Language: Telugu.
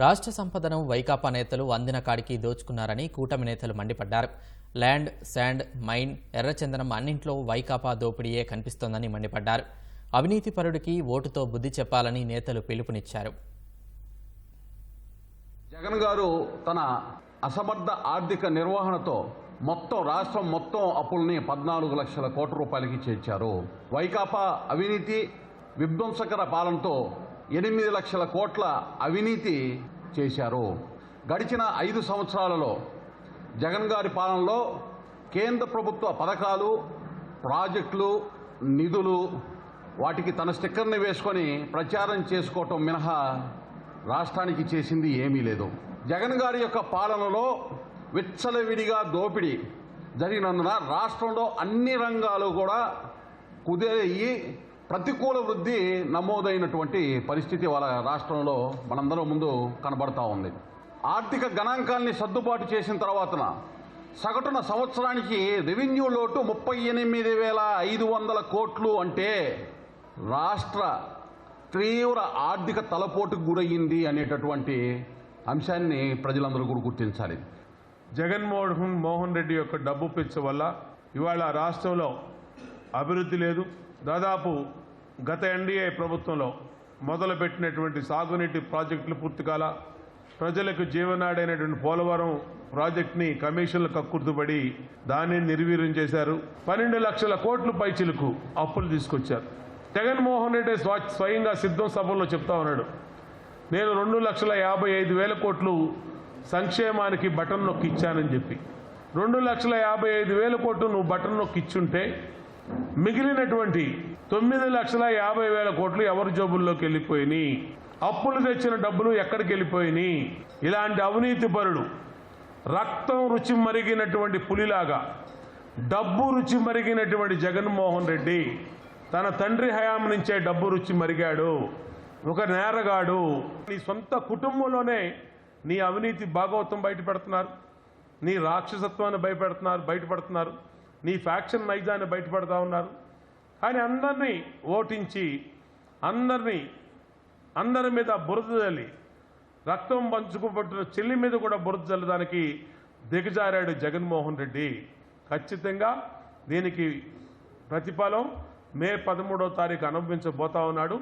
రాష్ట్ర సంపదను వైకాపా నేతలు అందిన కాడికి దోచుకున్నారని కూటమి నేతలు మండిపడ్డారు. ల్యాండ్ శాండ్ మైన్ ఎర్రచందనం అన్నింట్లో వైకాపా దోపిడీయే కనిపిస్తోందని మండిపడ్డారు. అవినీతి పరుడికి ఓటుతో బుద్ధి చెప్పాలని నేతలు పిలుపునిచ్చారు. జగన్ గారు తన అసమర్థ ఆర్థిక నిర్వహణతో మొత్తం రాష్ట్రం మొత్తం అప్పుల్ని పద్నాలుగు లక్షల కోట్ల రూపాయలకి చేర్చారు. వైకాపా అవినీతి విధ్వంసకర పాలనతో ఎనిమిది లక్షల కోట్ల అవినీతి చేశారు? గడిచిన ఐదు సంవత్సరాలలో జగన్ గారి పాలనలో కేంద్ర ప్రభుత్వ పథకాలు ప్రాజెక్టులు నిధులు వాటికి తన స్టిక్కర్ని వేసుకొని ప్రచారం చేసుకోవటం మినహా రాష్ట్రానికి చేసింది ఏమీ లేదు. జగన్ గారి యొక్క పాలనలో విచ్చలవిడిగా దోపిడీ జరిగినందున రాష్ట్రంలో అన్ని రంగాలు కూడా కుదేరయ్యి ప్రతికూల వృద్ధి నమోదైనటువంటి పరిస్థితి వాళ్ళ రాష్ట్రంలో మనందరం ముందు కనబడతా ఉంది. ఆర్థిక గణాంకాల్ని సర్దుబాటు చేసిన తర్వాతన సగటున సంవత్సరానికి రెవెన్యూ లోటు ముప్పై ఎనిమిది వేల ఐదు వందల కోట్లు అంటే రాష్ట్ర తీవ్ర ఆర్థిక తలపోటుకు గురయ్యింది అనేటటువంటి అంశాన్ని ప్రజలందరూ కూడా గుర్తించాలి. జగన్మోహన్ మోహన్ రెడ్డి యొక్క డబ్బు పిచ్చ వల్ల ఇవాళ రాష్ట్రంలో అభివృద్ధి లేదు. దాదాపు గత ఎన్డీఏ ప్రభుత్వంలో మొదలుపెట్టినటువంటి సాగునీటి ప్రాజెక్టులు పూర్తి కాల ప్రజలకు జీవనాడైనటువంటి పోలవరం ప్రాజెక్ట్ని కమిషన్లు కక్కుర్తుపడి దాన్ని నిర్వీర్యం చేశారు. పన్నెండు లక్షల కోట్లు పైచిలకు అప్పులు తీసుకొచ్చారు. జగన్మోహన్ రెడ్డి స్వయంగా సిద్ధం సభల్లో చెప్తా ఉన్నాడు. నేను రెండు లక్షల యాభై ఐదు వేల కోట్లు సంక్షేమానికి బటన్ నొక్కి ఇచ్చానని చెప్పి. రెండు లక్షల యాభై ఐదు వేల కోట్లు నువ్వు బటన్ నొక్కి ఇచ్చుంటే మిగిలినటువంటి తొమ్మిది లక్షల యాభై వేల కోట్లు ఎవరి జోబుల్లోకి వెళ్ళిపోయినాయి? అప్పులు తెచ్చిన డబ్బులు ఎక్కడికి వెళ్ళిపోయినాయి? ఇలాంటి అవినీతి పరుడు రక్తం రుచి మరిగినటువంటి పులిలాగా డబ్బు రుచి మరిగినటువంటి జగన్మోహన్ రెడ్డి తన తండ్రి హయాం నుంచే డబ్బు రుచి మరిగాడు ఒక నేరగాడు. నీ సొంత కుటుంబంలోనే నీ అవినీతి భాగవతం బయట పెడుతున్నారు నీ రాక్షసత్వాన్ని భయపెడుతున్నారు బయటపడుతున్నారు. నీ ఫ్యాక్షన్ నైజాన్ని బయటపడతా ఉన్నారు. కానీ అందరినీ ఓటించి అందరినీ అందరి మీద బురద చల్లి రక్తం పంచుకోబట్టిన చెల్లి మీద కూడా బురద చల్లడానికి దిగజారాడు జగన్మోహన్ రెడ్డి. ఖచ్చితంగా దీనికి ప్రతిఫలం మే పదమూడవ తారీఖు అనుభవించబోతా ఉన్నాడు.